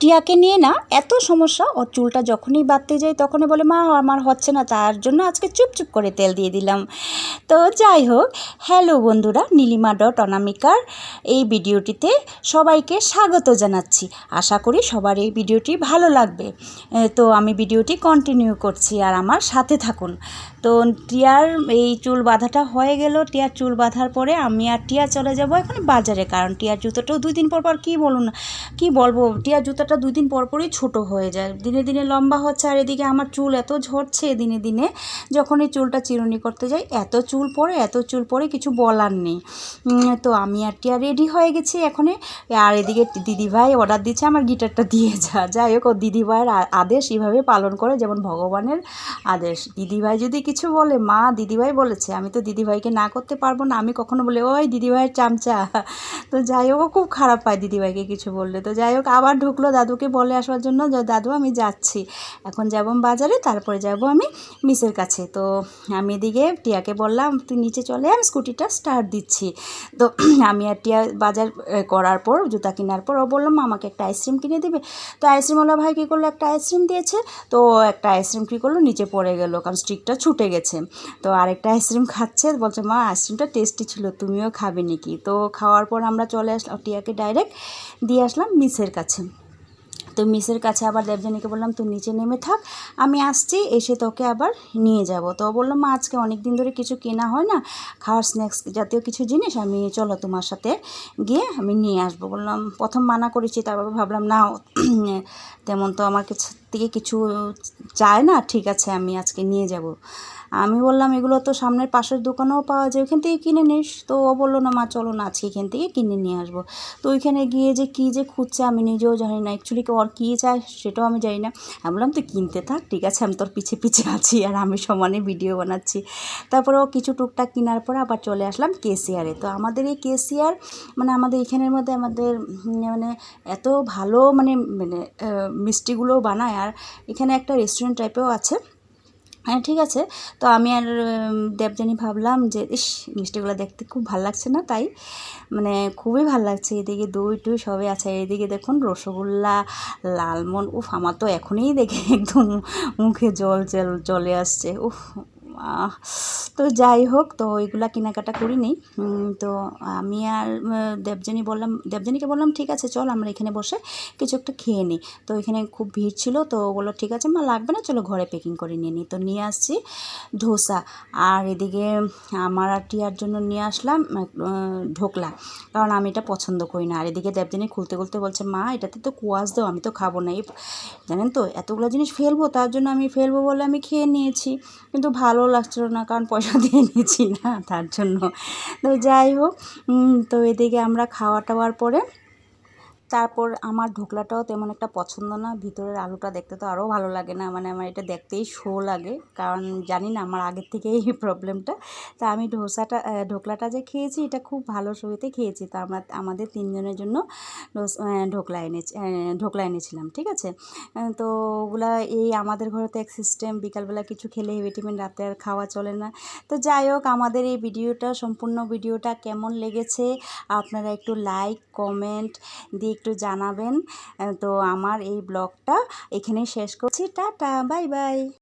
টিয়াকে নিয়ে না এত সমস্যা, ওর চুলটা যখনই বাঁধতে যাই তখনই বলে, মা, আমার হচ্ছে না, তার জন্য আজকে চুপ চুপ করে তেল দিয়ে দিলাম। তো যাই হোক, হ্যালো বন্ধুরা, নীলিমা ডট অনামিকার এই ভিডিওটিতে সবাইকে স্বাগত জানাচ্ছি। আশা করি সবার এই ভিডিওটি ভালো লাগবে। তো আমি ভিডিওটি কন্টিনিউ করছি আর আমার সাথে থাকুন। তো টিয়ার এই চুল বাঁধাটা হয়ে গেল। টিয়ার চুল বাঁধার পরে আমি আর টিয়া চলে যাব এখন বাজারে। কারণ টিয়ার জুতোটাও দুই দিন পর পর কী বলুন, কি বলব? টিয়ার জুতোটা দুই দিন পর পরই ছোটো হয়ে যায়। দিনে দিনে লম্বা হচ্ছে আর এদিকে আমার চুল এত ঝরছে দিনে দিনে যখনই চুলটা চিরুনি করতে যাই, এত চুল পরে, এত চুল পরে কিছু বলার নেই। তো আমি আর টিয়া রেডি হয়ে গেছি এখনই। আর এদিকে দিদিভাই অর্ডার দিচ্ছে, আমার গিটারটা দিয়ে যা। যাই হোক, ও দিদিভাইয়ের আদেশ এইভাবে পালন করে, যেমন ভগবানের আদেশ। দিদিভাই যদি কিছু বলে, মা দিদিভাই বলেছে, আমি তো দিদিভাইকে না করতে পারব না। আমি কখনো বলে, ওই দিদিভাইয়ের চামচা। তো যাই হোক খুব খারাপ পায় দিদিভাইকে কিছু বললে। তো যাই হোক, আবার ঢুকলো দাদুকে বলে আসার জন্য যে, দাদু, আমি যাচ্ছি। এখন যাব বাজারে, তারপরে যাব আমি মিসের কাছে। তো আমি এদিকে টিয়াকে বললাম, তুই নিচে চলে আমি স্কুটিটা স্টার্ট দিচ্ছি। তো আমি আর টিয়া বাজার করার পর, জুতা কেনার পর ও বললাম আমাকে একটা আইসক্রিম কিনে দিবে। তো আইসক্রিমওয়ালা ভাই কী করল, একটা আইসক্রিম দিয়েছে। তো একটা আইসক্রিম কী করল, নিচে পড়ে গেলো, কারণ স্টিকটা ছুটে গেছে। তো আরেকটা আইসক্রিম খাচ্ছে, বলছে, মা আইসক্রিমটা টেস্টি ছিল, তুমিও খাবে নাকি? তো খাওয়ার পর আমরা চলে আসলাম, টিয়াকে ডাইরেক্ট দিয়ে আসলাম মিসের কাছে। তো মিসের কাছে আবার দেবযানীকে বললাম, তুই নিচে নেমে থাক, আমি আসছি, এসে তোকে আবার নিয়ে যাব। তো বললাম বলল, মা, আজকে অনেক দিন ধরে কিছু কেনা হয় না, খাওয়ার স্ন্যাক্স জাতীয় কিছু জিনিস, আমি চলো তোমার সাথে গিয়ে আমি নিয়ে আসব। বললাম, প্রথম মানা করেছি। তারপর ভাবলাম না তেমন তো আমার কাছ থেকে কিছু চায় না ঠিক আছে আমি আজকে নিয়ে যাব। আমি বললাম এগুলো তো সামনের পাশের দোকানেও পাওয়া যায় ওইখান থেকে কিনে নিস। তো ও বলল না মা চলো না আজকে এখান থেকে কিনে নিয়ে আসব। তো ওইখানে গিয়ে যে কী যে খুঁজছে আমি নিজেও জানি না। অ্যাকচুয়ালি ওর কী চায় সেটাও আমি জানি না। আমি বললাম তুই কিনতে থাক ঠিক আছে আমি তোর পিছে পিছে আছি আর আমি সমানে ভিডিও বানাচ্ছি। তারপরে ও কিছু টুকটাক কেনার পরে আবার চলে আসলাম কেসিয়ারে তো আমাদের এই কেসিয়ার মানে আমাদের এখানের মধ্যে আমাদের মানে এত ভালো মানে মানে আহ, মিষ্টিগুলো বানায় আর এখানে একটা রেস্টুরেন্ট টাইপেও আছে। হ্যাঁ ঠিক আছে। তো আমি আর দেবজানি ভাবলাম যে, ইস মিষ্টিগুলো দেখতে খুব ভালো লাগছে না, তাই মানে খুবই ভালো লাগছে। এদিকে দই টুই সবই আছে। এদিকে দেখুন রসগোল্লা লালমন উফ, আমার তো এখনই দেখে একদম মুখে জল জল, জলে আসছে। উফ তো যাই হোক তো ওইগুলা কেনাকাটা করিনি। তো আমি আর উম, দেবযানী বললাম দেবযানীকে বললাম ঠিক আছে চল আমরা এখানে বসে কিছু একটা খেয়ে নিই তো এখানে খুব ভিড় ছিল তো বলল ঠিক আছে মা লাগবে না চলো ঘরে প্যাকিং করে নিয়ে নিই তো নিয়ে আসছি ধোসা। আর এদিকে আমার আর টিয়ার জন্য নিয়ে আসলাম ঢোকলা। কারণ আমি এটা পছন্দ করি না। আর এদিকে দেবযানী খুলতে খুলতে বলছে মা এটাতে তো কুয়াশ দাও আমি তো খাব না। এই জানেন তো এতগুলো জিনিস ফেলব তার জন্য আমি ফেলব বলে আমি খেয়ে নিয়েছি। কিন্তু ভালো লাগছিল না, কারণ পয়সা দিয়ে নিয়েছি না, তার জন্য। তো যাই হোক তো এদিকে আমরা খাওয়া টাওয়ার পরে তারপর আমার ঢোকলাটাও তেমন একটা পছন্দ না, ভিতরের আলুটা দেখতে তো আরও ভালো লাগে না মানে আমার এটা দেখতেই শো লাগে, কারণ জানি না আমার আগের থেকেই এই প্রবলেমটা তা আমি ধোসাটা ঢোকলাটা যে খেয়েছি, এটা খুব ভালো শোতে খেয়েছি, তা আমরা, আমাদের তিনজনের জন্য ঢোকলা এনেছি ঢোকলা এনেছিলাম, ঠিক আছে? তো ওগুলা এই আমাদের ঘরে তো এক সিস্টেম বিকালবেলা কিছু খেলে ভিটামিন রাতে আর খাওয়া চলে না। তো যাই হোক, আমাদের এই ভিডিওটা, সম্পূর্ণ ভিডিওটা কেমন লেগেছে, আপনারা একটু লাইক কমেন্ট দিয়ে একটু জানাবেন। তো আমার এই ব্লগটা এখানেই শেষ করছি। Tata bye bye.